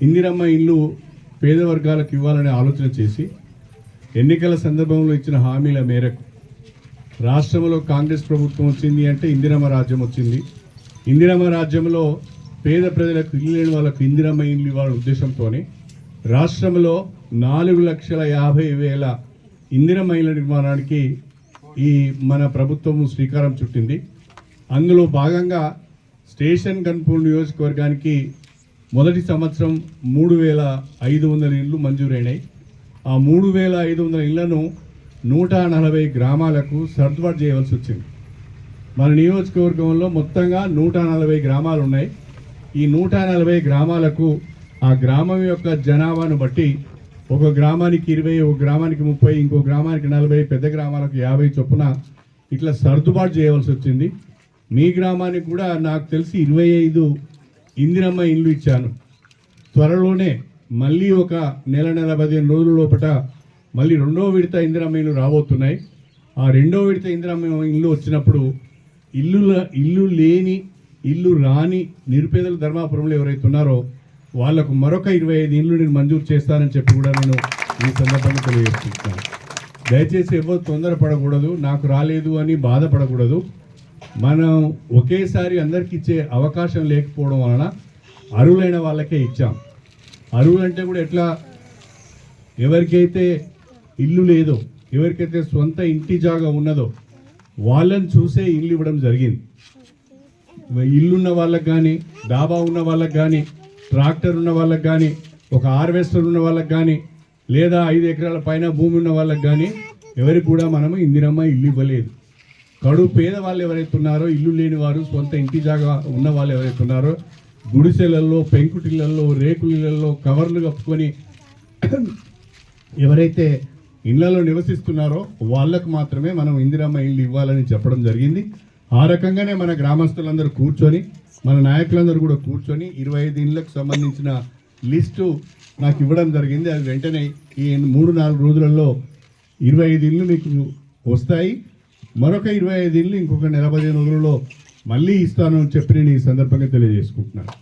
ఇందిరమ్మ ఇల్లు పేద వర్గాలకు ఇవ్వాలనే ఆలోచన చేసి ఎన్నికల సందర్భంలో ఇచ్చిన హామీల మేరకు రాష్ట్రంలో కాంగ్రెస్ ప్రభుత్వం వచ్చింది అంటే ఇందిరమ్మ రాజ్యం వచ్చింది. ఇందిరమ్మ రాజ్యంలో పేద ప్రజలకు ఇల్లు లేని వాళ్ళకు ఇందిరమ్మ ఇల్లు ఇవ్వాలనే ఉద్దేశంతోనే రాష్ట్రంలో నాలుగు లక్షల యాభై వేల ఇందిరమ్మ ఇళ్ళ నిర్మాణానికి ఈ మన ప్రభుత్వం శ్రీకారం చుట్టింది. అందులో భాగంగా స్టేషన్ కన్పూర్ నియోజకవర్గానికి మొదటి సంవత్సరం మూడు వేల ఐదు వందల ఇళ్ళు మంజూరైనాయి. ఆ మూడు వేల ఐదు వందల ఇళ్ళను నూట నలభై గ్రామాలకు సర్దుబాటు చేయవలసి వచ్చింది. మన నియోజకవర్గంలో మొత్తంగా నూట నలభై గ్రామాలు ఉన్నాయి. ఈ నూట నలభై గ్రామాలకు ఆ గ్రామం యొక్క జనాభాను బట్టి ఒక గ్రామానికి ఇరవై ఒక గ్రామానికి ముప్పై ఇంకో గ్రామానికి నలభై పెద్ద గ్రామాలకు యాభై చొప్పున ఇట్లా సర్దుబాటు చేయవలసి వచ్చింది. మీ గ్రామానికి కూడా నాకు తెలిసి ఇరవై ఐదు ఇందిరమ్మ ఇల్లు ఇచ్చాను. త్వరలోనే మళ్ళీ ఒక నెల నెల పదిహేను రోజుల లోపట మళ్ళీ రెండో విడత ఇందిరమ్మ ఇల్లు రాబోతున్నాయి. ఆ రెండో విడత ఇందిరమ్మ ఇల్లు వచ్చినప్పుడు ఇల్లు ఇల్లు లేని ఇల్లు రాని నిరుపేదల ధర్మాపురంలో ఎవరైతే ఉన్నారో వాళ్ళకు మరొక ఇరవై ఐదు ఇల్లు నేను మంజూరు చేస్తానని చెప్పి కూడా నేను ఈ సందర్భంగా తెలియజేస్తున్నాను. దయచేసి ఎవరు తొందరపడకూడదు నాకు రాలేదు అని బాధపడకూడదు. మనం ఒకేసారి అందరికి ఇచ్చే అవకాశం లేకపోవడం వలన అరువులైన వాళ్ళకే ఇచ్చాం. అరువులు అంటే కూడా ఎట్లా? ఎవరికైతే ఇల్లు లేదో ఎవరికైతే సొంత ఇంటి జాగా ఉన్నదో వాళ్ళని చూసే ఇల్లు ఇవ్వడం జరిగింది. ఇల్లున్న వాళ్ళకి కానీ డాబా ఉన్న వాళ్ళకి కానీ ట్రాక్టర్ ఉన్న వాళ్ళకి కానీ ఒక హార్వెస్టర్ ఉన్న వాళ్ళకి కానీ లేదా ఐదు ఎకరాల పైన భూమి ఉన్న వాళ్ళకి కానీ ఎవరికి కూడా మనము ఇందిరమ్మ ఇల్లు ఇవ్వలేదు. కడు పేద వాళ్ళు ఎవరైతే ఉన్నారో ఇల్లు లేని వారు సొంత ఇంటి జాగా ఉన్న వాళ్ళు ఎవరైతే ఉన్నారో గుడిసెలల్లో పెంకుటిళ్ళల్లో రేకులలో కవర్లు కప్పుకొని ఎవరైతే ఇళ్ళలో నివసిస్తున్నారో వాళ్ళకు మాత్రమే మనం ఇందిరమ్మ ఇల్లు ఇవ్వాలని చెప్పడం జరిగింది. ఆ రకంగానే మన గ్రామస్తులందరూ కూర్చొని మన నాయకులందరూ కూడా కూర్చొని ఇరవై ఐదు ఇళ్ళకు సంబంధించిన లిస్టు నాకు ఇవ్వడం జరిగింది. అది వెంటనే ఈ మూడు నాలుగు రోజులలో ఇరవై ఐదు ఇళ్ళు మీకు వస్తాయి. మరొక ఇరవై ఐదు ఇళ్ళు ఇంకొక నెల పదిహేను రోజుల్లో మళ్ళీ ఇస్తాను చెప్పి నేను ఈ సందర్భంగా తెలియజేసుకుంటున్నాను.